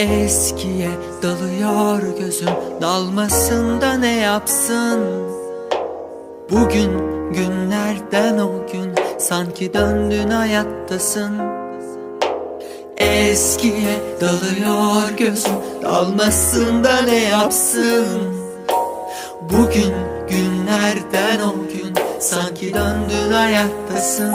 Eskiye dalıyor gözüm Dalmasında ne yapsın? Bugün günlerden o gün Sanki döndün hayattasın. Eskiye dalıyor gözüm Dalmasında ne yapsın? Bugün günlerden o gün Sanki döndün hayattasın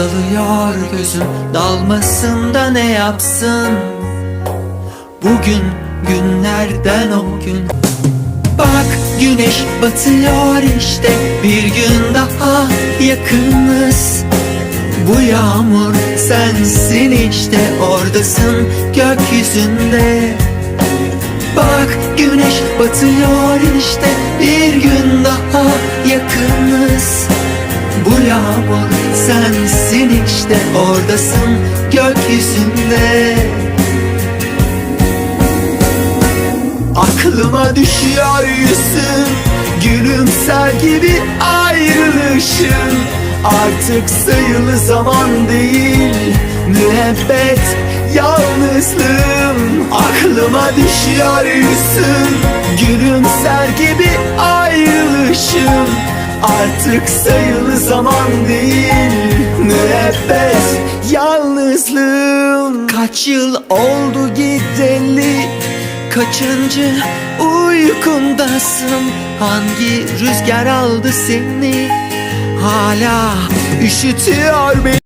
Dalıyor gözüm. Dalmasında ne yapsın? Bugün günlerden o gün. Bak güneş batıyor işte. Bir gün daha yakınız. Bu yağmur sensin işte. Oradasın gökyüzünde. Bak güneş batıyor işte. Bir gün daha yakınız Bu yağmur sensin işte Oradasın gökyüzünde. Aklıma düşüyor yüzün. Gülümser gibi ayrılışın. Artık sayılı zaman değil. Müebbet yalnızlığım. Aklıma düşüyor yüzün. Gülümser gibi ayrılışım Artık sayılı zaman değil Müebbet yalnızlığım. Kaç yıl oldu gideli Kaçıncı uykundasın? Hangi rüzgar aldı seni? Hala üşütüyor beni